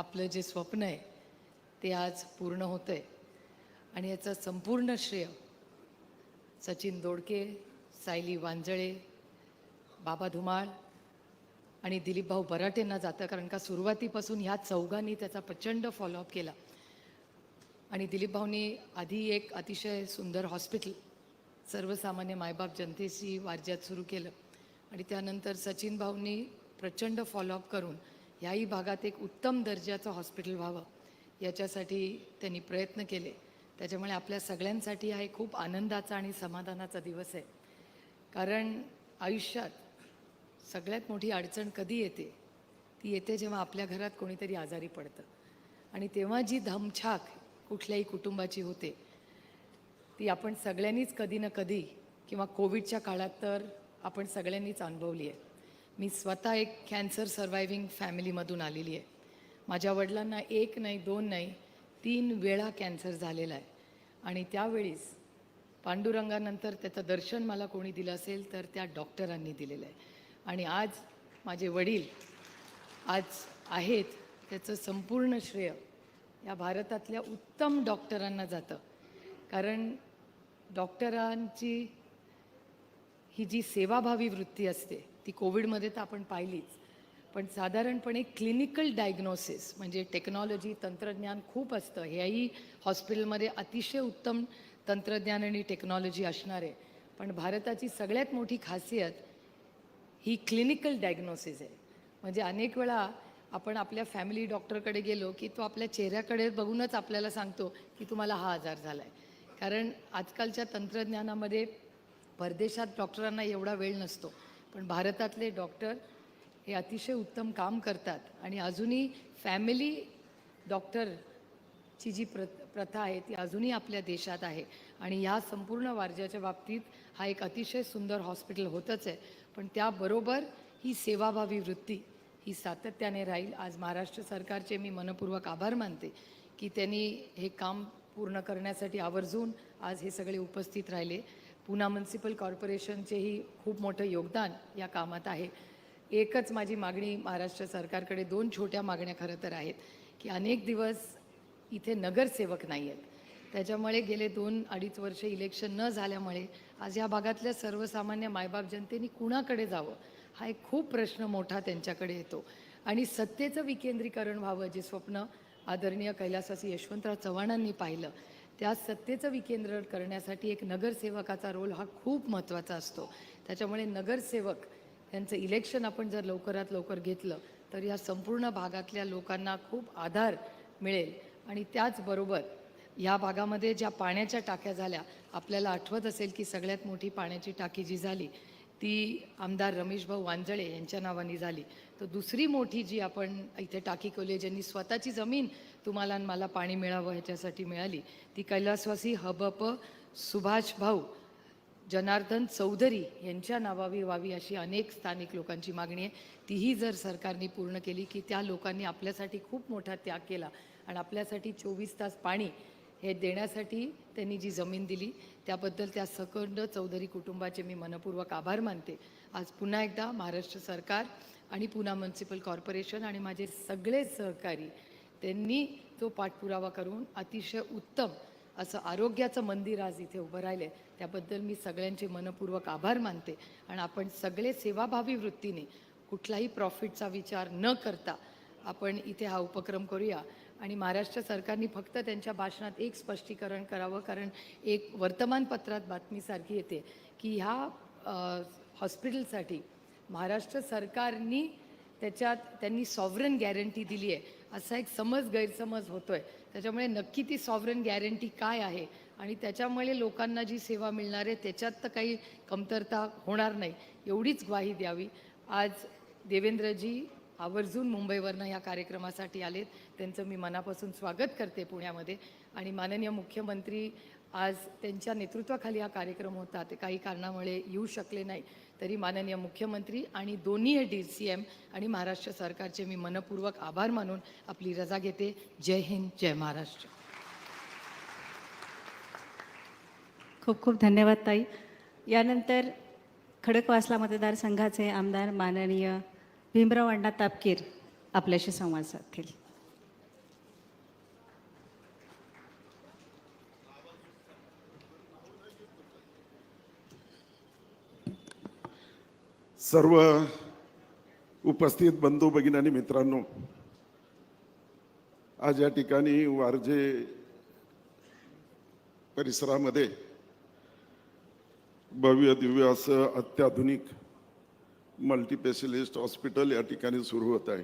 आपलं जे स्वप्न आहे ते आज पूर्ण होतं आहे आणि याचं संपूर्ण श्रेय सचिन दोडके सायली वांजळे बाबा धुमाळ आणि दिलीपभाऊ बराटेंना जातं. कारण का सुरुवातीपासून ह्या चौघांनी त्याचा प्रचंड फॉलोअप केला. आणि दिलीपभाऊनी आधी एक अतिशय सुंदर हॉस्पिटल सर्वसामान्य मायबाप जनतेशी वारज्यात सुरू केलं. आणि त्यानंतर सचिन भाऊंनी प्रचंड फॉलोअप करून ह्याही भागात एक उत्तम दर्जाचं हॉस्पिटल व्हावं याच्यासाठी त्यांनी प्रयत्न केले. त्याच्यामुळे आपल्या सगळ्यांसाठी हा एक खूप आनंदाचा आणि समाधानाचा दिवस आहे. कारण आयुष्यात सगळ्यात मोठी अडचण कधी येते? ती येते जेव्हा आपल्या घरात कोणीतरी आजारी पडतं. आणि तेव्हा जी धमछाक कुठल्याही कुटुंबाची होते ती आपण सगळ्यांनीच कधी ना कधी किंवा कोविडच्या काळात तर आपण सगळ्यांनीच अनुभवली आहे. मी स्वतः एक कॅन्सर सर्व्हायव्हिंग फॅमिलीमधून आलेली आहे. माझ्या वडिलांना एक नाही दोन नाही तीन वेळा कॅन्सर झालेला आहे. आणि त्यावेळीस पांडुरंगानंतर त्याचं दर्शन मला कोणी दिलं असेल तर त्या डॉक्टरांनी दिलेलं आहे. आणि आज माझे वडील आज आहेत त्याचं संपूर्ण श्रेय या भारतातल्या उत्तम डॉक्टरांना जातं. कारण डॉक्टरांची ही जी सेवाभावी वृत्ती असते ती कोविडमध्ये तर आपण पाहिलीच. पण साधारणपणे क्लिनिकल डायग्नोसिस म्हणजे टेक्नॉलॉजी तंत्रज्ञान खूप असतं. ह्याही हॉस्पिटलमध्ये अतिशय उत्तम तंत्रज्ञान आणि टेक्नॉलॉजी असणार आहे. पण भारताची सगळ्यात मोठी खासियत ही क्लिनिकल डायग्नोसिस आहे. म्हणजे अनेक वेळा आपण आपल्या फॅमिली डॉक्टरकडे गेलो की तो आपल्या चेहऱ्याकडे बघूनच आपल्याला सांगतो की तुम्हाला हा आजार झाला आहे कारण आजकालच्या तंत्रज्ञानामध्ये परदेशात डॉक्टरांना एवढा वेळ नसतो. पण भारतातले डॉक्टर हे अतिशय उत्तम काम करतात. आणि अजूनही फॅमिली डॉक्टरची जी प्र प्रथा आहे ती अजूनही आपल्या देशात आहे. आणि ह्या संपूर्ण वारज्याच्या बाबतीत हा एक अतिशय सुंदर हॉस्पिटल होतच आहे. पण त्याबरोबर ही सेवाभावी वृत्ती ही सातत्याने राहील. आज महाराष्ट्र सरकारचे मी मनपूर्वक आभार मानते की त्यांनी हे काम पूर्ण करण्यासाठी आवर्जून आज हे सगळे उपस्थित राहिले. पुणा म्युन्सिपल कॉर्पोरेशनचेही खूप मोठं योगदान या कामात आहे. एकच माझी मागणी महाराष्ट्र सरकारकडे दोन छोट्या मागण्या खरं तर आहेत की अनेक दिवस इथे नगरसेवक नाही आहेत त्याच्यामुळे गेले दोन अडीच वर्ष इलेक्शन न झाल्यामुळे आज या भागातल्या सर्वसामान्य मायबाप जनतेने कुणाकडे जावं हा एक खूप प्रश्न मोठा त्यांच्याकडे येतो. आणि सत्तेचं विकेंद्रीकरण व्हावं जे स्वप्न आदरणीय कैलासासी यशवंतराव चव्हाणांनी पाहिलं त्या सत्तेचं विकेंद्र करण्यासाठी एक नगरसेवकाचा रोल हा खूप महत्त्वाचा असतो. त्याच्यामुळे नगरसेवक यांचं इलेक्शन आपण जर लवकरात लवकर घेतलं तर या संपूर्ण भागातल्या लोकांना खूप आधार मिळेल. आणि त्याचबरोबर या भागामध्ये ज्या पाण्याच्या टाक्या झाल्या आपल्याला आठवत असेल की सगळ्यात मोठी पाण्याची टाकी जी झाली ती आमदार रमेशभाऊ वांजळे यांच्या नावाने झाली. तर दुसरी मोठी जी आपण इथे टाकी केली ज्यांनी स्वतःची जमीन तुम्हाला आणि मला पाणी मिळावं ह्याच्यासाठी मिळाली. ती कैलासवासी हबप सुभाष भाऊ जनार्दन चौधरी यांच्या नावावी व्हावी अशी अनेक स्थानिक लोकांची मागणी आहे. तीही जर सरकारने पूर्ण केली की त्या लोकांनी आपल्यासाठी खूप मोठा त्याग केला आणि आपल्यासाठी चोवीस तास पाणी हे देण्यासाठी त्यांनी जी जमीन दिली त्याबद्दल त्या सकंड चौधरी कुटुंबाचे मी मनपूर्वक आभार मानते. आज पुन्हा एकदा महाराष्ट्र सरकार आणि पुना म्युन्सिपल कॉर्पोरेशन आणि माझे सगळे सहकारी त्यांनी तो पाठपुरावा करून अतिशय उत्तम असं आरोग्याचं मंदिर आज इथे उभं राहिलं आहे त्याबद्दल मी सगळ्यांचे मनपूर्वक आभार मानते आणि आपण सगळे सेवाभावी वृत्तीने कुठलाही प्रॉफिटचा विचार न करता आपण इथे हा उपक्रम करूया. आणि महाराष्ट्र सरकारने फक्त त्यांच्या भाषणात एक स्पष्टीकरण करावं कारण एक वर्तमानपत्रात बातमीसारखी येते की ह्या हॉस्पिटलसाठी महाराष्ट्र सरकारनी त्याच्यात त्यांनी सॉवरन गॅरंटी दिली आहे असा एक समज गैरसमज होतो आहे त्याच्यामुळे नक्की ती सॉवरन गॅरंटी काय आहे आणि त्याच्यामुळे लोकांना जी सेवा मिळणार आहे त्याच्यात तर काही कमतरता होणार नाही. एवढीच ग्वाही द्यावी. आज देवेंद्रजी आवर्जून मुंबईवरनं या कार्यक्रमासाठी आलेत. त्यांचं मी मनापासून स्वागत करते पुण्यामध्ये. आणि माननीय मुख्यमंत्री आज त्यांच्या नेतृत्वाखाली हा कार्यक्रम होता. ते काही कारणामुळे येऊ शकले नाही. तरी माननीय मुख्यमंत्री आणि दोन्ही डी सी एम आणि महाराष्ट्र सरकारचे मी मनपूर्वक आभार मानून आपली रजा घेते. जय हिंद जय महाराष्ट्र. खूप खूप धन्यवाद ताई. यानंतर खडकवासला मतदारसंघाचे आमदार माननीय भीमराव अण्णा तापकीर आपल्याशी संवाद साधतील. सर्व उपस्थित बंधू भगिनी आणि मित्रांनो आज या ठिकाणी वारजे परिसरामध्ये भव्य दिव्य असं अत्याधुनिक मल्टीपेशलिस्ट हॉस्पिटल या ठिकाणी सुरू होत आहे.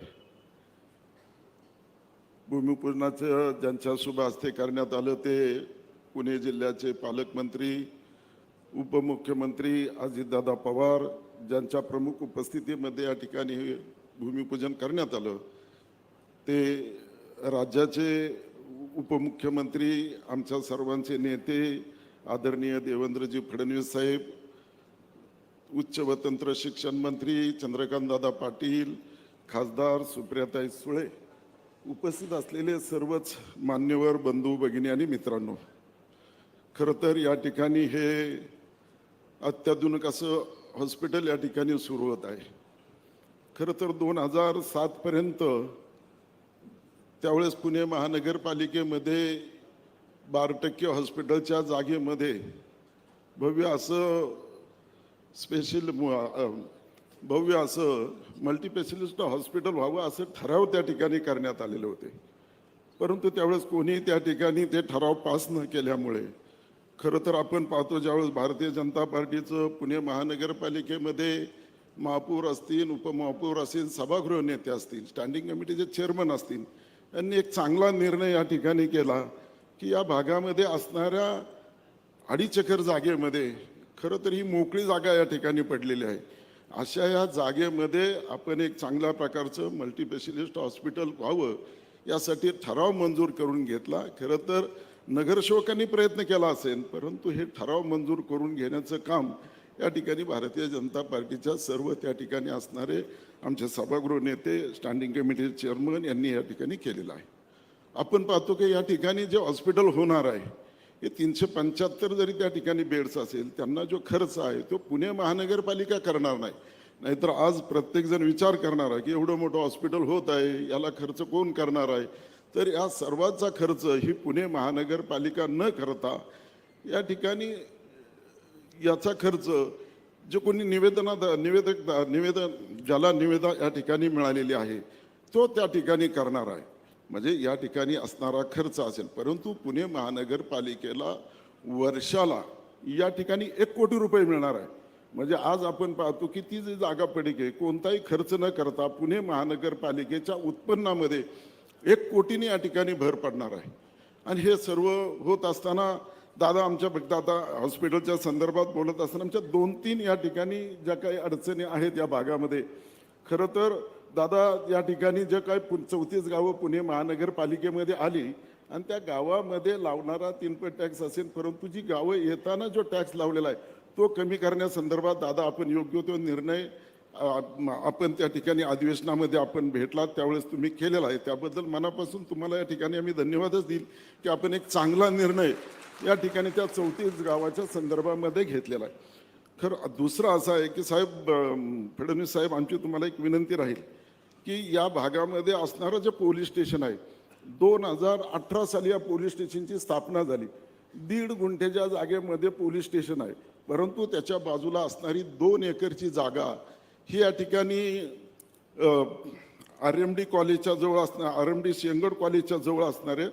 भूमिपूजनाचं ज्यांच्या शुभ हस्ते करण्यात आलं ते पुणे जिल्ह्याचे पालकमंत्री उपमुख्यमंत्री अजितदादा पवार ज्यांच्या प्रमुख उपस्थितीमध्ये या ठिकाणी हे भूमिपूजन करण्यात आलं ते राज्याचे उपमुख्यमंत्री आमच्या सर्वांचे नेते आदरणीय देवेंद्रजी फडणवीस साहेब उच्च व तंत्र शिक्षण मंत्री चंद्रकांतदादा पाटील खासदार सुप्रियाताई सुळे उपस्थित असलेले सर्वच मान्यवर बंधू भगिनी आणि मित्रांनो खरं तर या ठिकाणी हे अत्याधुनिक असं हॉस्पिटल या ठिकाणी सुरू होत आहे. खरं तर दोन हजार सातपर्यंत त्यावेळेस पुणे महानगरपालिकेमध्ये बारा टक्के हॉस्पिटलच्या जागेमध्ये भव्य असं स्पेशल भव्य असं मल्टीपेशलिस्ट हॉस्पिटल व्हावं असं ठराव त्या ठिकाणी करण्यात आलेले होते. परंतु त्यावेळेस कोणी त्या ठिकाणी ते ठराव पास न केल्यामुळे खरं तर आपण पाहतो ज्यावेळेस भारतीय जनता पार्टीचं पुणे महानगरपालिकेमध्ये महापौर असतील उपमहापौर असतील सभागृह नेते असतील स्टँडिंग कमिटीचे चेअरमन असतील यांनी एक चांगला निर्णय या ठिकाणी केला की या भागामध्ये असणाऱ्या अडीचकर जागेमध्ये खरं तर ही मोकळी जागा या ठिकाणी पडलेली आहे. अशा या जागेमध्ये आपण एक चांगल्या प्रकारचं मल्टीपेशलिस्ट हॉस्पिटल व्हावं यासाठी ठराव मंजूर करून घेतला. खरं तर नगरसेवकांनी प्रयत्न केला असेल परंतु हे ठराव मंजूर करून घेण्याचं काम या ठिकाणी भारतीय जनता पार्टीच्या सर्व त्या ठिकाणी असणारे आमचे सभागृह नेते स्टँडिंग कमिटी चेअरमन यांनी या ठिकाणी केलेलं आहे. आपण पाहतो की या ठिकाणी जे हॉस्पिटल होणार आहे हे तीनशे पंच्याहत्तर जरी त्या ठिकाणी बेड्स असेल त्यांना जो खर्च आहे तो पुणे महानगरपालिका करणार नाही. नाहीतर आज प्रत्येकजण विचार करणार आहे की एवढं मोठं हॉस्पिटल होत आहे याला खर्च कोण करणार आहे? तर या सर्वांचा खर्च ही पुणे महानगरपालिका न करता या ठिकाणी याचा खर्च जे कोणी निवेदनात निवेदक निवेदन ज्याला निवेदा या ठिकाणी मिळालेली आहे तो त्या ठिकाणी करणार आहे. म्हणजे या ठिकाणी असणारा खर्च असेल. परंतु पुणे महानगरपालिकेला वर्षाला या ठिकाणी एक कोटी रुपये मिळणार आहे. म्हणजे आज आपण पाहतो की ती जी जागा पडीक कोणताही खर्च न करता पुणे महानगरपालिकेच्या उत्पन्नामध्ये एक कोटीने या ठिकाणी भर पडणार आहे. आणि हे सर्व होत असताना दादा आमच्या फक्त आता हॉस्पिटलच्या संदर्भात बोलत असताना आमच्या दोन तीन या ठिकाणी ज्या काही अडचणी आहेत या भागामध्ये. खरं तर दादा या ठिकाणी जे काय पु चौतीस गावं पुणे महानगरपालिकेमध्ये आली आणि त्या गावामध्ये लावणारा तीनपट टॅक्स असेल परंतु जी गावं येताना जो टॅक्स लावलेला आहे तो कमी करण्यासंदर्भात दादा आपण योग्य तो निर्णय आपण त्या ठिकाणी अधिवेशनामध्ये आपण भेटलात त्यावेळेस तुम्ही केलेला आहे. त्याबद्दल मनापासून तुम्हाला या ठिकाणी आम्ही धन्यवादच देईल की आपण एक चांगला निर्णय या ठिकाणी त्या चौतीस गावाच्या संदर्भामध्ये घेतलेला आहे. खरं दुसरं असं आहे की साहेब फडणवीस साहेब आमची तुम्हाला एक विनंती राहील की या भागामध्ये असणारं जे पोलीस स्टेशन आहे दोन हजार अठरा साली या पोलीस स्टेशनची स्थापना झाली. दीड गुंठेच्या जागेमध्ये पोलीस स्टेशन आहे. परंतु त्याच्या बाजूला असणारी दोन एकरची जागा ही या ठिकाणी आर एम डी कॉलेजच्या जवळ असणार आर एम डी शेंगड कॉलेजच्या जवळ असणारे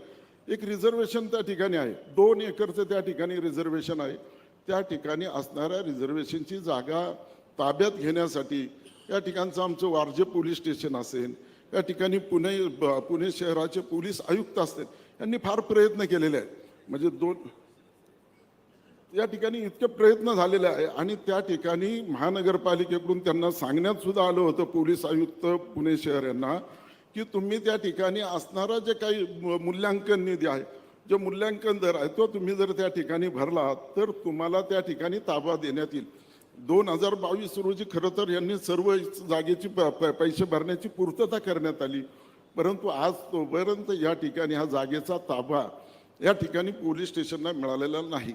एक रिझर्वेशन त्या ठिकाणी आहे. दोन एकरचं त्या ठिकाणी रिझर्वेशन आहे. त्या ठिकाणी असणाऱ्या रिझर्वेशनची जागा ताब्यात घेण्यासाठी या ठिकाणचं आमचं वारजे पोलीस स्टेशन असेल या ठिकाणी पुणे ब- पुणे शहराचे पोलीस आयुक्त असतील यांनी फार प्रयत्न केलेले आहेत. म्हणजे दोन या ठिकाणी इतके प्रयत्न झालेले आहे आणि त्या ठिकाणी महानगरपालिकेकडून त्यांना सांगण्यात सुद्धा आलं होतं पोलीस आयुक्त पुणे शहर यांना की तुम्ही त्या ठिकाणी असणारा जे काही मूल्यांकन निधी आहे जो मूल्यांकन दर आहे तो तुम्ही जर त्या ठिकाणी भरला तर तुम्हाला त्या ठिकाणी ताबा देण्यात येईल. दोन हजार बावीस रोजी खरं तर यांनी सर्व जागेची प- पैसे भरण्याची पूर्तता करण्यात आली. परंतु आज तोपर्यंत या ठिकाणी हा जागेचा ताबा या ठिकाणी पोलीस स्टेशनला मिळालेला नाही.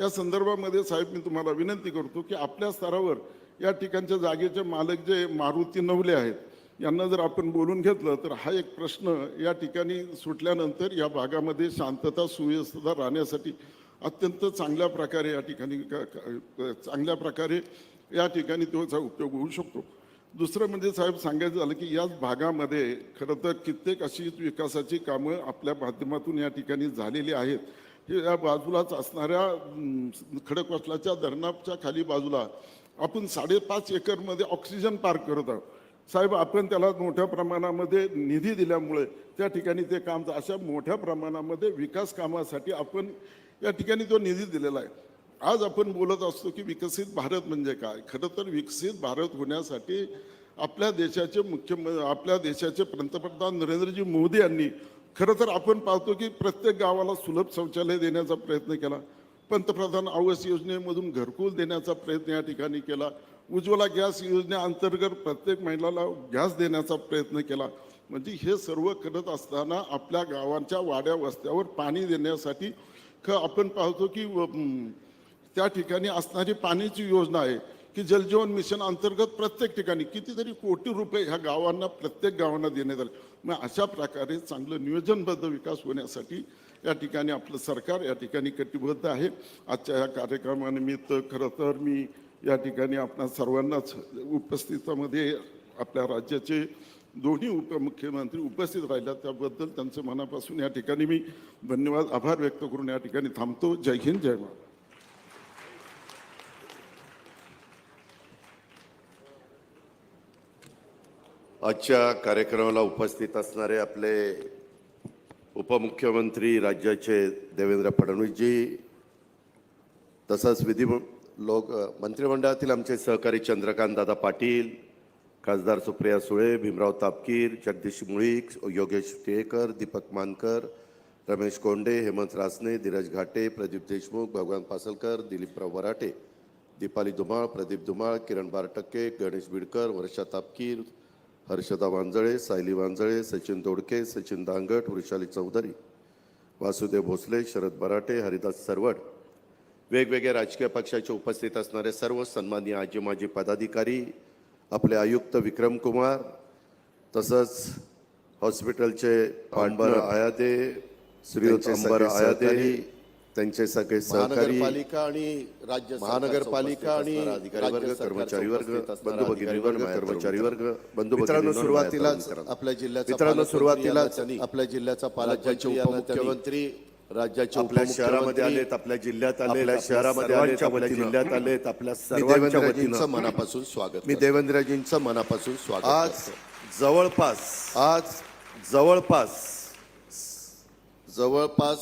या संदर्भामध्ये साहेब मी तुम्हाला विनंती करतो की आपल्या स्तरावर या ठिकाणच्या जागेचे मालक जे मारुती नवले आहेत यांना जर आपण बोलून घेतलं तर हा एक प्रश्न या ठिकाणी सुटल्यानंतर या भागामध्ये शांतता सुव्यवस्था राहण्यासाठी अत्यंत चांगल्या प्रकारे या ठिकाणी चांगल्या प्रकारे या ठिकाणी त्याचा उपयोग होऊ शकतो. दुसरं म्हणजे साहेब सांगायचं झालं की याच भागामध्ये खरं तर कित्येक अशी विकासाची कामं आपल्या माध्यमातून या ठिकाणी झालेली आहेत. हे या बाजूलाच असणाऱ्या खडकवासलाच्या धरणाच्या खाली बाजूला आपण साडेपाच एकरमध्ये ऑक्सिजन पार्क करत आहोत. साहेब आपण त्याला मोठ्या प्रमाणामध्ये निधी दिल्यामुळे त्या ठिकाणी ते काम अशा मोठ्या प्रमाणामध्ये विकास कामासाठी आपण या ठिकाणी तो निधी दिलेला आहे. आज आपण बोलत असतो की विकसित भारत म्हणजे काय? खरं तर विकसित भारत होण्यासाठी आपल्या देशाचे मुख्य आपल्या देशाचे पंतप्रधान नरेंद्रजी मोदी यांनी खरं तर आपण पाहतो की प्रत्येक गावाला सुलभ शौचालय देण्याचा प्रयत्न केला. पंतप्रधान आवास योजनेमधून घरकुल देण्याचा प्रयत्न या ठिकाणी केला. उज्ज्वला गॅस योजनेअंतर्गत प्रत्येक महिलाला गॅस देण्याचा प्रयत्न केला. म्हणजे हे सर्व करत असताना आपल्या गावांच्या वाड्या वस्त्यावर पाणी देण्यासाठी ख आपण पाहतो की त्या ठिकाणी असणारी पाण्याची योजना आहे. की जलजीवन मिशन अंतर्गत प्रत्येक ठिकाणी कितीतरी कोटी रुपये ह्या गावांना प्रत्येक गावांना देण्यात आले. मग अशा प्रकारे चांगलं नियोजनबद्ध विकास होण्यासाठी या ठिकाणी आपलं सरकार या ठिकाणी कटिबद्ध आहे. आजच्या ह्या कार्यक्रमानिमित्त खरं तर मी या ठिकाणी आपणा सर्वांनाच उपस्थितामध्ये आपल्या राज्याचे दोन्ही उपमुख्यमंत्री उपस्थित राहिल्या. त्याबद्दल त्यांचं मनापासून या ठिकाणी मी धन्यवाद आभार व्यक्त करून या ठिकाणी थांबतो. जय हिंद जय महाराज आजच्या कार्यक्रमाला उपस्थित असणारे आपले उपमुख्यमंत्री राज्याचे देवेंद्र फडणवीसजी तसंच विधी लोक मंत्रिमंडळातील आमचे सहकारी चंद्रकांत दादा पाटील खासदार सुप्रिया सुळे भीमराव तापकीर जगदीश मुळीक योगेश टिळेकर दीपक मानकर रमेश कोंडे हेमंत रासने धीरज घाटे प्रदीप देशमुख भगवान पासलकर दिलीपराव वराटे दीपाली धुमाळ प्रदीप धुमाळ किरण बारटक्के गणेश बिडकर वर्षा तापकीर हर्षदा वांजळे सायली वांजळे सचिन दोडके सचिन दांगट वृषाली चौधरी वासुदेव भोसले शरद बराटे हरिदास सरवड. वेगवेगळ्या राजकीय पक्षाचे उपस्थित असणारे सर्व सन्माननीय आजी माजी पदाधिकारी आपले आयुक्त विक्रम कुमार तसंच हॉस्पिटलचे अंबर आयादे श्रीयुत अंबर आयादे त्यांचे सगळे सहकारी महानगरपालिका आणि राज्य महानगरपालिका आणि अधिकारी वर्ग कर्मचारी वर्ग बंधू भगिनी वर्ग कर्मचारी वर्ग बंधू मित्रांनो भगिनी सुरुवातीलाच आपल्या जिल्ह्याचा मित्रांनो त्यांनी- आपल्या जिल्ह्याचा पालकमंत्री उपमुख्यमंत्री राज्याचे आपल्या शहरामध्ये आलेत आपल्या जिल्ह्यात आले शहरामध्ये आलेत आपल्या जिल्ह्यात आलेत आपल्या देवेंद्रजींचं मनापासून स्वागत मी. देवेंद्रजींचं मनापासून स्वागत आज. जवळपास आज जवळपास जवळपास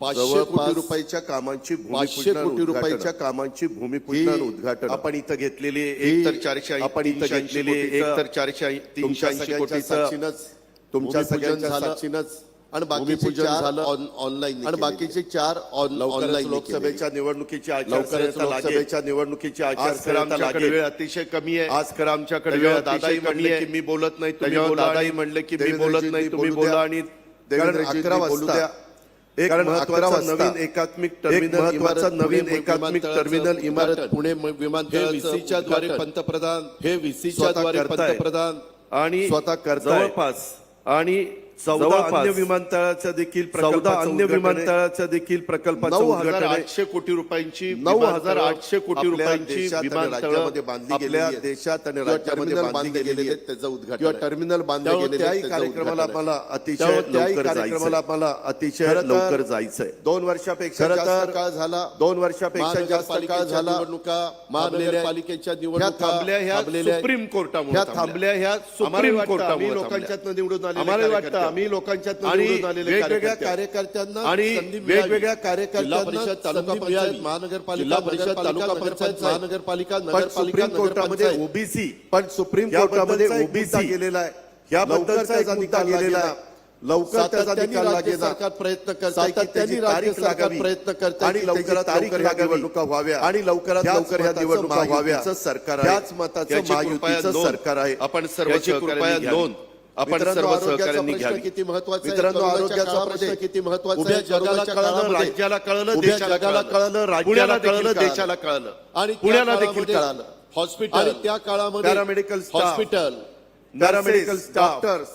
पाचशे कोटी रुपयाच्या कामांची पाचशे कोटी. रुपयाच्या कामांची भूमिपूजन उद्घाटन आपण इथं घेतलेली एक तर चारशे आपण इथं घेतलेली एक तर चारशे तीनशे कोटीचं साक्षीनंच तुमच्या सगळ्यांच्या. साक्षीनंच आणि बाकीचे झालं. ऑन- ऑनलाईन आणि बाकीचे चार ऑनलाईन लोकसभेच्या निवडणुकीची लोकसभेच्या निवडणुकीची आचारसंहिता वेळ अतिशय कमी आहे आज खरं आमच्याकडे वेळ दादाही म्हणले की मी बोलत नाही तुम्ही दादाही म्हणले की मी बोलत नाही, तुम्ही बोलू आणि अकरा वाजता. एक कारण अकरा नवीन एकात्मिक एक टर्मिनल महत्वाचं इमारत नवीन एकात्मिक टर्मिनल इमारत. पुणे हे विमानतळाचं VC च्या द्वारे. पंतप्रधान हे VC च्या स्वतः द्वारे. पंतप्रधान आणि स्वतः. जवळपास आणि चौदा अन्य विमानतळाचं देखील चौदा अन्य विमानतळाचं देखील प्रकल्पाचं नऊ हजार. आठशे कोटी रुपयांची नऊ हजार आठशे कोटी रुपयांची देशात आणि विमानतळं राज्यामध्ये बांधली आहेत. देशात आणि राज्यामध्ये बांधली गेलेली त्याचं उद्घाटन किंवा. टर्मिनल बांधले त्याही कार्यक्रमाला. आम्हाला अतिशय त्याही कार्यक्रमाला. आम्हाला अतिशय लवकर जायचंय दोन वर्षापेक्षा जास्त काळ झाला दोन वर्षापेक्षा जास्त काळ झाला निवडणुका महानगरपालिकेच्या निवडणुका थांबल्या ह्या. सुप्रीम कोर्टामुळे थांबल्या ह्या सुप्रीम कोर्टामुळे लोकांच्यातनं निवडून आलेले आम्हाला वाटतं. आम्ही लोकांच्यातनं आणि वेगवेगळ्या कार्यकर्ते. कार्यकर्त्यांना आणि. वेगवेगळ्या कार्यकर्त्यांना तालुका पंचायत. महानगरपालिका, परिषद, तालुका पंचायत, महानगरपालिका, नगरपालिका, कोर्टामध्ये. ओबीसी पण सुप्रीम कोर्टामध्ये ओबीसी गेलेला आहे याबद्दलचा गेलेला आहे लवकर त्याचा निकाल लागेल सरकार प्रयत्न करताय की सातत्याने त्याची राज्य सरकार प्रयत्न करताय आणि लवकरात त्याची लवकर लागावी. निवडणुका व्हाव्या आणि लवकरात लवकर मताचं निवडणुका व्हाव्या. सरकार आहे ह्याच मताचं महायुतीचं. सरकार आहे. आपण सर्व याची सहकार्यांनी कृपया. नोंद. आपण सर्व सहकार्यांनी घ्यावी. किती महत्त्वाचा मित्रांनो, आरोग्याचा प्रश्न किती महत्त्वाचा जगाला कळलं. राज्याला कळलं देशाला जगाला कळलं राज्याला कळलं. देशाला कळलं. आणि पुण्याला देखील कळालं हॉस्पिटल त्या काळामध्ये paramedical hospital paramedical doctors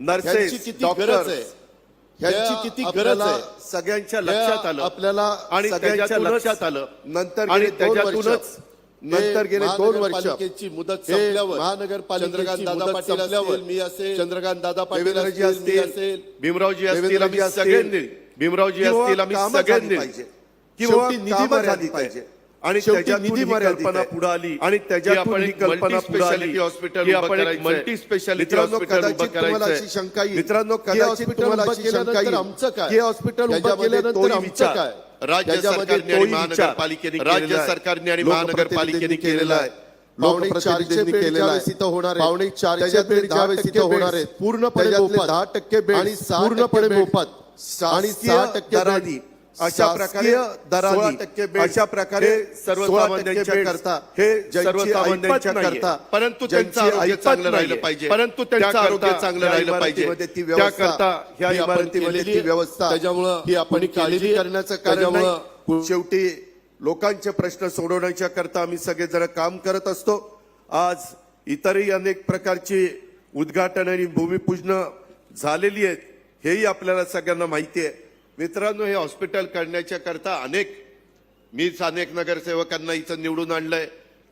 nurses ह्यांची किती गरज आहे? ह्यांची किती गरज आहे? सगळ्यांच्या लक्षात आलं. आपल्याला आणि सगळ्यांच्या लक्षात आलं. नंतर आणि त्याच्यातूनच नंतर गेले दोन वर्ष. महानगरपालिकेची मुदत चंद्रकांत दादा पाटील असतील, मी असेल. चंद्रकांत दादा पाटील देवेंद्रजी असतील, मी असतील, असेल. भीमरावजी असतील आम्ही सगळ्यांनी. भीमरावजी किंवा असतील आम्ही सगळ्यांनी. शेवटी निधी मर्यादित पाहिजे. आणि शेवटी त्याच्यातून निधी कल्पना. पुढे आली आणि त्याच्यातून आपण ही कल्पना पुढे आली कदाचित करायचंय. तुम्हाला अशी शंका. मित्रांनो कदाचित तुम्हाला शंका आमचं काय? हे हॉस्पिटल केल्यानंतर आमचं काय? राज्य सरकारने आणि महानगरपालिकेने आहे. सरकारने आणि लोकप्रतिनिधींनी केलेला आहे. पावणे लोकप्रतिनिधींनी चारशे बेड केलेला आहे. इथं होणार पावणे चारशे बेड ज्यावेळेस. पूर्णपणे. दहा टक्के बेड आणि पूर्णपणे मोफत आणि सहा टक्के अशा प्रकारे सोळा टक्के अशा प्रकारे सर्वसामान्यांच्या करता हे सर्वसामान्यांच्या. करता परंतु त्यांचं आरोग्य चांगलं राहिलं. पाहिजे परंतु त्यांचं आरोग्य चांगलं राहिलं पाहिजे ती व्यवस्था ह्या इमारतीमध्ये ती. व्यवस्था त्याच्यामुळं ही आपण काळजी. करण्याचं कारण. शेवटी लोकांचे प्रश्न सोडवण्याच्या करता आम्ही सगळे जण काम करत असतो आज इतरही अनेक प्रकारची उद्घाटन आणि भूमिपूजन झालेली आहेत हेही आपल्याला सगळ्यांना माहिती आहे मित्रांनो हे हॉस्पिटल करण्याच्या करता अनेक मीच अनेक नगरसेवकांना इथं निवडून आणलंय.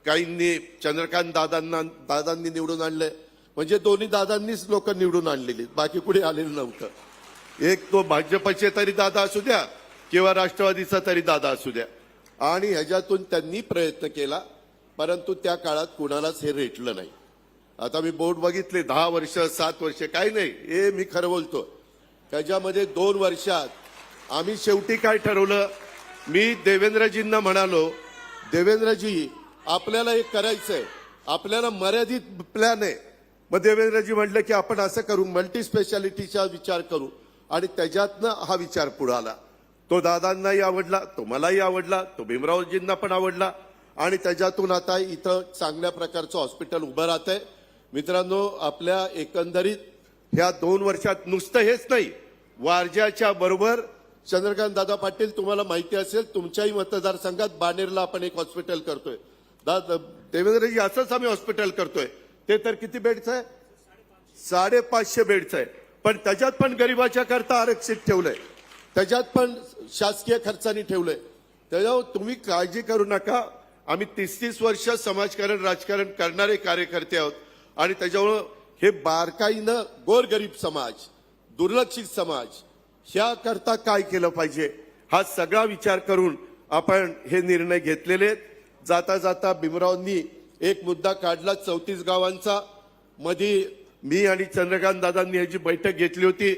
काहींनी चंद्रकांत दादांना दादांनी निवडून आणलंय. म्हणजे दोन्ही दादांनीच लोक निवडून आणलेली. बाकी कुठे आलेलं नव्हतं. एक तो भाजपचे तरी दादा असू द्या किंवा राष्ट्रवादीचा तरी दादा असू द्या. आणि ह्याच्यातून त्यांनी प्रयत्न केला परंतु त्या काळात कुणालाच हे रेटलं नाही. आता मी बोर्ड बघितले दहा वर्ष सात वर्ष काही नाही. हे मी खरं बोलतो. त्याच्यामध्ये दोन वर्षात आम्ही शेवटी काय ठरवलं? मी देवेंद्रजींना म्हणालो देवेंद्रजी आपल्याला हे करायचंय. आपल्याला मर्यादित प्लॅन आहे. मग देवेंद्रजी म्हटलं की आपण असं करू मल्टी स्पेशालिटीचा विचार करू. आणि त्याच्यातनं हा विचार पुढे आला. तो दादांनाही आवडला तो मलाही आवडला तो भीमरावजींना पण आवडला. आणि त्याच्यातून आता इथं चांगल्या प्रकारचं हॉस्पिटल उभं राहत आहे मित्रांनो आपल्या एकंदरीत ह्या दोन वर्षात नुसतं हेच नाही वारज्याच्या बरोबर चंद्रकांत दादा पाटील तुम्हाला माहिती असेल तुमच्याही मतदारसंघात बाणेरला आपण एक हॉस्पिटल करतोय. दादा देवेंद्रजी असंच आम्ही हॉस्पिटल करतोय. ते तर किती बेडचं आहे? साडेपाचशे बेडचं आहे. पण त्याच्यात पण गरिबाच्या करता आरक्षित ठेवलंय. त्याच्यात पण शासकीय खर्चाने ठेवलंय. त्याच्यावर तुम्ही काळजी करू नका. आम्ही तीस तीस वर्ष समाजकारण राजकारण करणारे कार्यकर्ते आहोत. आणि त्याच्यामुळं हे बारकाईनं गोरगरीब समाज दुर्लक्षित समाज ह्या करता काय केलं पाहिजे? हा सगळा विचार करून आपण हे निर्णय घेतलेले आहेत. जाता जाता भीमरावांनी एक मुद्दा काढला चौतीस गावांचा. मध्ये मी आणि चंद्रकांत दादांनी याची बैठक घेतली होती.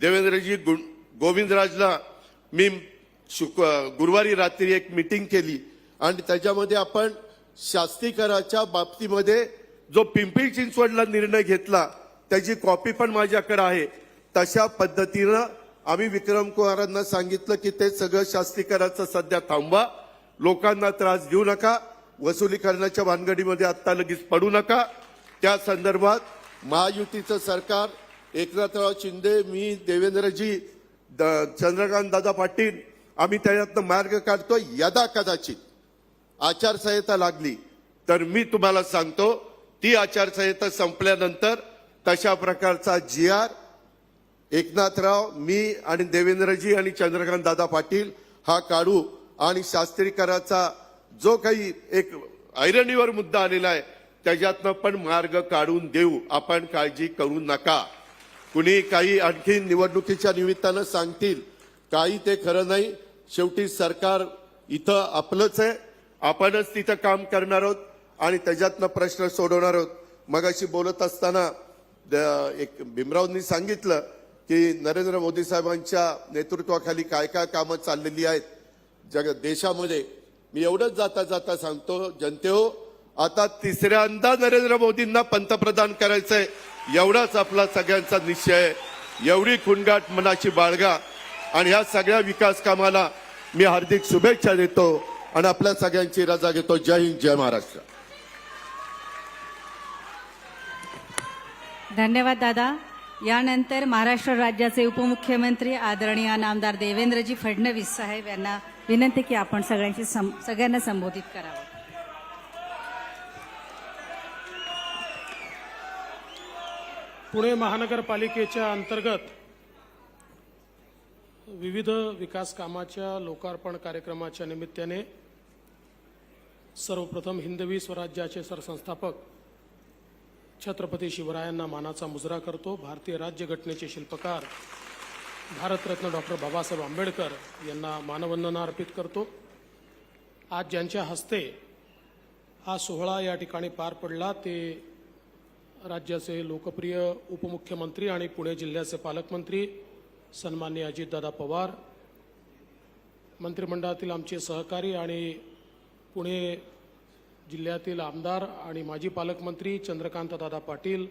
देवेंद्रजी गु- गोविंदराजला मी शुक गुरुवारी रात्री एक मिटिंग केली. आणि त्याच्यामध्ये आपण शास्तीकराच्या बाबतीमध्ये जो पिंपरी चिंचवडला निर्णय घेतला त्याची कॉपी पण माझ्याकडे आहे. तशा पद्धतीनं आम्ही विक्रम कुमारांना सांगितलं की ते सगळं शास्तीकराचं सध्या थांबवा. लोकांना त्रास देऊ नका. वसुली करण्याच्या भानगडीमध्ये आत्ता लगेच पडू नका. त्या संदर्भात महायुतीचं सरकार एकनाथराव शिंदे मी देवेंद्रजी द- चंद्रकांत दादा पाटील आम्ही त्याच्यातनं मार्ग काढतो यदा कदाचित. आचारसंहिता लागली तर मी तुम्हाला सांगतो ती आचारसंहिता संपल्यानंतर तशा प्रकारचा जी आर एकनाथराव मी आणि देवेंद्रजी आणि चंद्रकांत दादा पाटील हा काढू आणि शास्त्रीकराचा जो काही एक ऐरणीवर मुद्दा आलेला आहे त्याच्यातनं पण मार्ग काढून देऊ. आपण काळजी करू नका. कुणी काही आणखी निवडणुकीच्या निमित्तानं सांगतील काही ते खरं नाही. शेवटी सरकार इथं आपलंच आहे. आपणच तिथं काम करणार आहोत आणि त्याच्यातनं प्रश्न सोडवणार आहोत. मगाशी बोलत असताना द- एक भीमरावनी सांगितलं की नरेंद्र मोदी साहेबांच्या नेतृत्वाखाली काय काय कामं चाललेली आहेत? जग देशामध्ये मी एवढंच जाता जाता सांगतो जनते हो आता तिसऱ्यांदा नरेंद्र मोदींना पंतप्रधान करायचंय. एवढाच आपला सगळ्यांचा निश्चय. आहे एवढी खुणगाट मनाची बाळगा. आणि ह्या सगळ्या विकास कामाला मी हार्दिक शुभेच्छा देतो आणि आपल्या सगळ्यांची रजा घेतो. जय हिंद जय महाराष्ट्र. धन्यवाद दादा. यानंतर महाराष्ट्र राज्याचे उपमुख्यमंत्री आदरणीय नामदार देवेंद्रजी फडणवीस साहेब यांना विनंती की आपण सगळ्यांशी सं- सगळ्यांना संबोधित करावं. पुणे महानगरपालिकेच्या अंतर्गत विविध विकास कामाच्या लोकार्पण कार्यक्रमाच्या निमित्ताने सर्वप्रथम हिंदवी स्वराज्याचे सरसंस्थापक छत्रपती शिवरायांना मानाचा मुजरा करतो. भारतीय राज्यघटनेचे शिल्पकार भारतरत्न डॉक्टर बाबासाहेब आंबेडकर यांना मानवंदना अर्पित करतो. आज ज्यांच्या हस्ते हा सोहळा या ठिकाणी पार पडला ते राज्याचे लोकप्रिय उपमुख्यमंत्री आणि पुणे जिल्ह्याचे पालकमंत्री सन्मान्य अजितदादा पवार मंत्रिमंडळातील आमचे सहकारी आणि पुणे जिल्ह्यातील आमदार आणि माजी पालकमंत्री चंद्रकांत दादा पाटील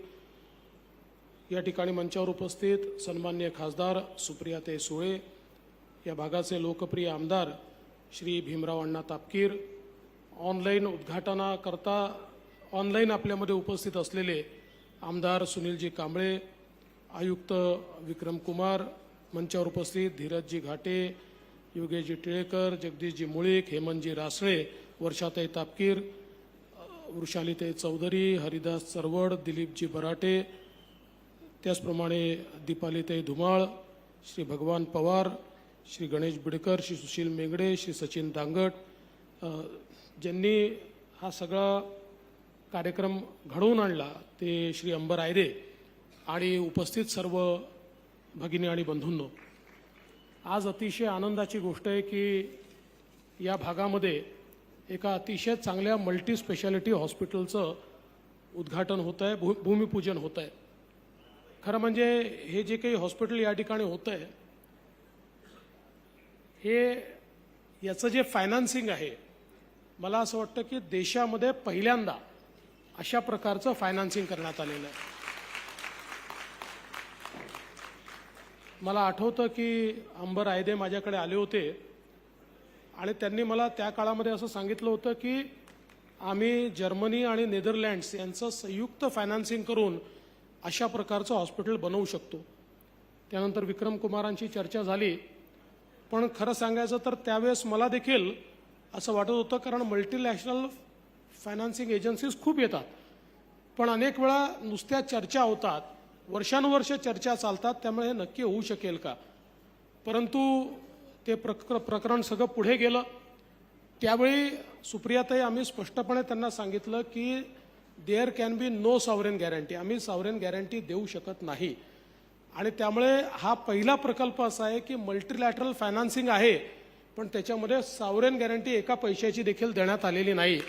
या ठिकाणी मंचावर उपस्थित सन्मान्य खासदार सुप्रियाते सुळे या भागाचे लोकप्रिय आमदार श्री भीमराव अण्णा तापकीर ऑनलाईन उद्घाटनाकरता ऑनलाईन आपल्यामध्ये उपस्थित असलेले आमदार सुनीलजी कांबळे आयुक्त विक्रम कुमार मंचावर उपस्थित धीरजजी घाटे योगेशजी टिळेकर जगदीशजी मुळीक हेमंतजी रासळे वर्षाताई तापकीर वृषालीताई चौधरी हरिदास चरवड दिलीपजी बराटे त्याचप्रमाणे दीपालीताई धुमाळ श्री भगवान पवार श्री गणेश बिडकर श्री सुशील मेंगडे श्री सचिन दांगट ज्यांनी हा सगळा कार्यक्रम घडवून आणला ते श्री अंबर आयरे आणि उपस्थित सर्व भगिनी आणि बंधूंनो. आज अतिशय आनंदाची गोष्ट आहे की या भागामध्ये एका अतिशय चांगल्या मल्टी स्पेशालिटी हॉस्पिटलचं उद्घाटन होत आहे भू भूमिपूजन होतं आहे खरं म्हणजे हे जे काही हॉस्पिटल या ठिकाणी होतं आहे हे याचं जे फायनान्सिंग आहे मला असं वाटतं की देशामध्ये पहिल्यांदा अशा प्रकारचं फायनान्सिंग करण्यात आलेलं आहे. मला आठवतं की अंबर आयदे माझ्याकडे आले होते. आणि त्यांनी मला त्या काळामध्ये असं सांगितलं होतं की आम्ही जर्मनी आणि नेदरलँड्स यांचं संयुक्त फायनान्सिंग करून अशा प्रकारचं हॉस्पिटल बनवू शकतो. त्यानंतर विक्रम कुमारांची चर्चा झाली. पण खरं सांगायचं तर त्यावेळेस मला देखील असं वाटत होतं कारण मल्टीनॅशनल फायनान्सिंग एजन्सीज खूप येतात. पण अनेक वेळा नुसत्या चर्चा होतात. वर्षानुवर्ष चर्चा चालतात. त्यामुळे हे नक्की होऊ शकेल का? परंतु ते प्रक प्रकरण सगळं पुढे गेलं. त्यावेळी सुप्रियाताई आम्ही स्पष्टपणे त्यांना सांगितलं की there can be no sovereign guarantee आम्ही सॉवरेन गॅरंटी देऊ शकत नाही. आणि त्यामुळे हा पहिला प्रकल्प असा आहे की मल्टीलॅटरल फायनान्सिंग आहे पण त्याच्यामध्ये सॉवरेन गॅरंटी एका पैशाची देखील देण्यात आलेली नाही.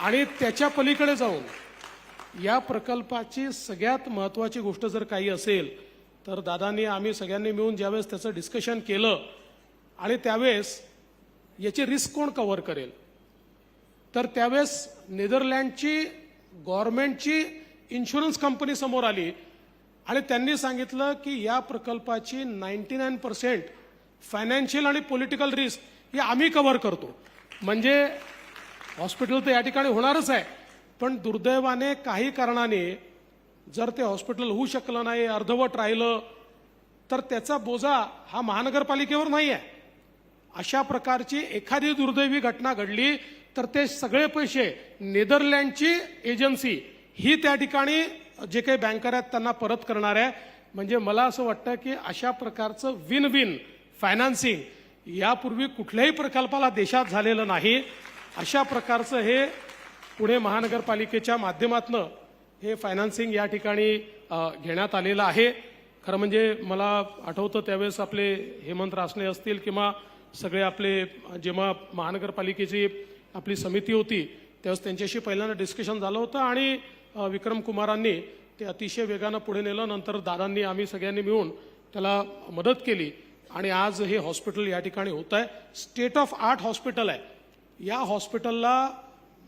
आणि त्याच्या पलीकडे जाऊन या प्रकल्पाची सगळ्यात महत्त्वाची गोष्ट जर काही असेल तर दादांनी आम्ही सगळ्यांनी मिळून ज्यावेळेस त्याचं डिस्कशन केलं आणि त्यावेळेस याची रिस्क कोण कव्हर करेल? तर त्यावेळेस नेदरलँडची गव्हर्नमेंटची इन्शुरन्स कंपनी समोर आली आणि त्यांनी सांगितलं की या प्रकल्पाची नाईन्टी नाईन पर्सेंट फायनान्शियल आणि पॉलिटिकल रिस्क ही आम्ही कव्हर करतो. म्हणजे हॉस्पिटल तर या ठिकाणी होणारच आहे पण दुर्दैवाने काही कारणाने जर ते हॉस्पिटल होऊ शकलं नाही अर्धवट राहिलं तर त्याचा बोजा हा महानगरपालिकेवर नाही आहे अशा प्रकारची एखादी दुर्दैवी घटना घडली तर ते सगळे पैसे नेदरलँडची एजन्सी ही त्या ठिकाणी जे काही बँकर आहेत त्यांना परत करणार आहे. म्हणजे मला असं वाटतं की अशा प्रकारचं विन विन फायनान्सिंग यापूर्वी कुठल्याही प्रकल्पाला देशात झालेलं नाही. अशा प्रकारचं हे पुणे महानगरपालिकेच्या माध्यमातनं हे फायनान्सिंग या ठिकाणी घेण्यात आलेलं आहे. खरं म्हणजे मला आठवतं त्यावेळेस आपले हेमंत रासने असतील किंवा सगळे आपले जेव्हा महानगरपालिकेची आपली समिती होती त्यावेळेस त्यांच्याशी पहिल्यांदा डिस्कशन झालं होतं आणि विक्रम कुमारांनी ते अतिशय वेगानं पुढे नेलं. नंतर दादांनी आम्ही सगळ्यांनी मिळून त्याला मदत केली. आणि आज हे हॉस्पिटल या ठिकाणी होत आहे. स्टेट ऑफ आर्ट हॉस्पिटल आहे. या हॉस्पिटलला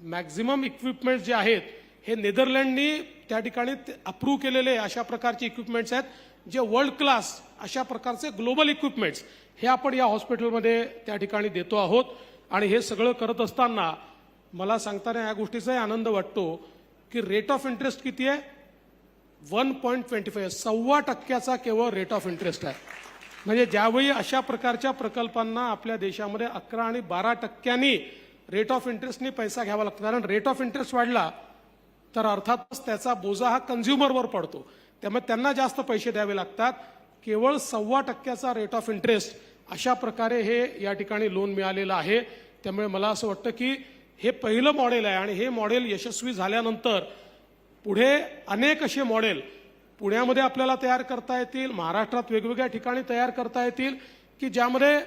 मॅक्झिमम इक्विपमेंट्स जे आहेत हे नेदरलँडनी त्या ठिकाणी अप्रूव्ह केलेले अशा प्रकारचे इक्विपमेंट्स आहेत जे वर्ल्ड क्लास अशा प्रकारचे ग्लोबल इक्विपमेंट्स हे आपण या हॉस्पिटलमध्ये त्या ठिकाणी देतो आहोत. आणि हे सगळं करत असताना मला सांगताना या गोष्टीचाही आनंद वाटतो की रेट ऑफ इंटरेस्ट किती आहे? वन पॉईंट ट्वेंटी फाईव्ह सव्वा टक्क्याचा केवळ रेट ऑफ इंटरेस्ट आहे. म्हणजे ज्यावेळी अशा प्रकारच्या प्रकल्पांना आपल्या देशामध्ये अकरा आणि बारा टक्क्यांनी रेट ऑफ इंटरेस्टनी पैसा घ्यावा लागतो. कारण रेट ऑफ इंटरेस्ट वाढला तर अर्थातच त्याचा बोजा हा कन्झ्युमरवर पडतो. त्यामुळे त्यांना जास्त पैसे द्यावे लागतात. केवळ सव्वा टक्क्याचा रेट ऑफ इंटरेस्ट अशा प्रकारे हे या ठिकाणी लोन मिळालेलं आहे. त्यामुळे मला असं वाटतं की हे पहिलं मॉडेल आहे आणि हे मॉडेल यशस्वी झाल्यानंतर पुढे अनेक असे मॉडेल पुण्यामध्ये आपल्याला तयार करता येतील महाराष्ट्रात वेगवेगळ्या ठिकाणी तयार करता येतील की ज्यामध्ये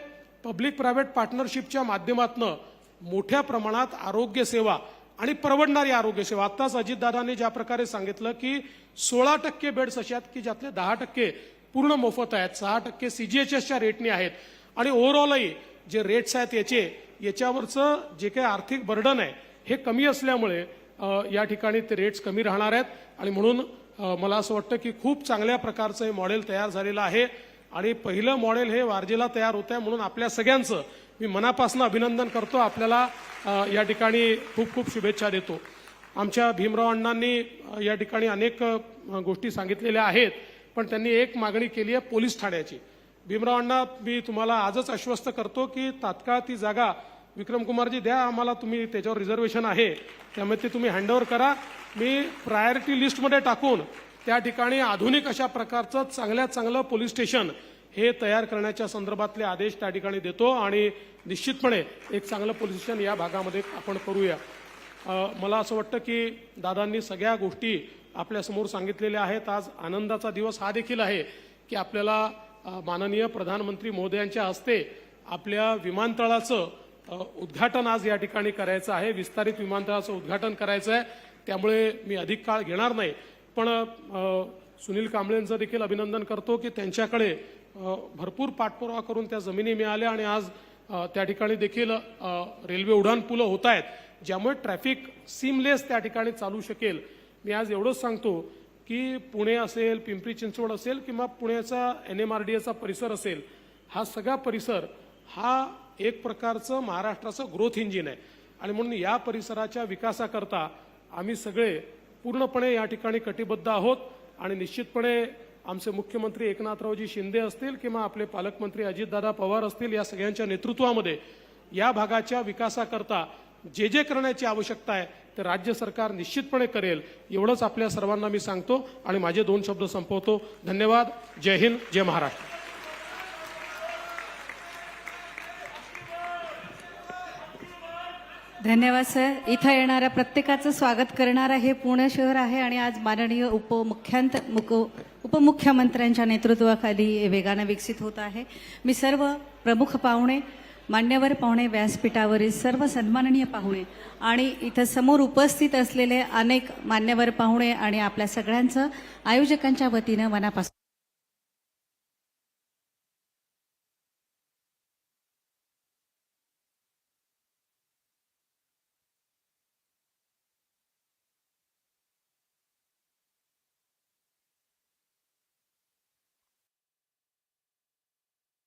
पब्लिक प्रायव्हेट पार्टनरशिपच्या माध्यमातून मोठ्या प्रमाणात आरोग्यसेवा आणि परवडणारी आरोग्यसेवा आत्ताच अजितदादांनी ज्या प्रकारे सांगितलं की सोळा टक्के बेड्स असे आहेत की ज्यातले दहा टक्के पूर्ण मोफत आहेत सहा टक्के सीजीएचएसच्या रेटने आहेत. आणि ओव्हरऑलही जे रेट्स आहेत याचे याच्यावरचं जे काही आर्थिक बर्डन आहे हे कमी असल्यामुळे या ठिकाणी ते रेट्स कमी राहणार आहेत. आणि म्हणून मला असं वाटतं की खूप चांगल्या प्रकारचं हे मॉडेल तयार झालेलं आहे. आणि पहिलं मॉडेल हे वारजेला तयार होत आहे म्हणून आपल्या सगळ्यांचं मी मनापासून अभिनंदन करतो. आपल्याला या ठिकाणी खूप खूप शुभेच्छा देतो. आमच्या भीमराव अण्णांनी या ठिकाणी अनेक गोष्टी सांगितलेल्या आहेत पण त्यांनी एक मागणी केली आहे पोलीस ठाण्याची. भीमराव अण्णा मी तुम्हाला आजच आश्वस्त करतो की तात्काळ ती जागा विक्रमकुमारजी द्या आम्हाला तुम्ही त्याच्यावर रिझर्वेशन आहे त्यामुळे ते तुम्ही हँडओव्हर करा. मी प्रायोरिटी लिस्टमध्ये टाकून त्या ठिकाणी आधुनिक अशा प्रकारचं चांगल्यात चांगलं पोलीस स्टेशन हे तयार करण्याच्या संदर्भातले आदेश त्या ठिकाणी देतो आणि निश्चितपणे एक चांगलं पोलीस स्टेशन या भागामध्ये आपण करूया. मला असं वाटतं की दादांनी सगळ्या गोष्टी आपल्यासमोर सांगितलेल्या आहेत. आज आनंदाचा दिवस हा देखील आहे की आपल्याला माननीय प्रधानमंत्री मोदयांच्या हस्ते आपल्या विमानतळाचं उद्घाटन आज या ठिकाणी करायचं आहे. विस्तारित विमानतळाचं उद्घाटन करायचं आहे. त्यामुळे मी अधिक काळ घेणार नाही. पण सुनील कांबळेंचं देखील अभिनंदन करतो की त्यांच्याकडे भरपूर पाठपुरावा करून त्या जमिनी मिळाल्या आणि आज त्या ठिकाणी देखील रेल्वे उड्डाण पुलं होत आहेत ज्यामुळे ट्रॅफिक सीमलेस त्या ठिकाणी चालू शकेल. मी आज एवढंच सांगतो की पुणे असेल पिंपरी चिंचवड असेल किंवा पुण्याचा एन एम आर डी एचा परिसर असेल हा सगळा परिसर हा एक प्रकारचं महाराष्ट्राचं ग्रोथ इंजिन आहे. आणि म्हणून या परिसराच्या विकासाकरता आम्ही सगळे पूर्णपणे या ठिकाणी कटिबद्ध आहोत आणि निश्चितपणे आमचे मुख्यमंत्री एकनाथरावजी शिंदे असतील किंवा आपले पालकमंत्री अजितदादा पवार असतील या सगळ्यांच्या नेतृत्वामध्ये या भागाच्या विकासाकरता जे जे करण्याची आवश्यकता आहे ते राज्य सरकार निश्चितपणे करेल एवढंच आपल्या सर्वांना मी सांगतो आणि माझे दोन शब्द संपवतो. धन्यवाद. जय हिंद जय महाराष्ट्र. धन्यवाद सर. इथं येणाऱ्या प्रत्येकाचं स्वागत करणारं हे पुणे शहर आहे आणि आज माननीय उपमुख्यांत मुक उपमुख्यमंत्र्यांच्या नेतृत्वाखाली वेगानं विकसित होत आहे. मी सर्व प्रमुख पाहुणे मान्यवर पाहुणे व्यासपीठावरील सर्व सन्माननीय पाहुणे आणि इथं समोर उपस्थित असलेले अनेक मान्यवर पाहुणे आणि आपल्या सगळ्यांचं आयोजकांच्या वतीनं मनापासून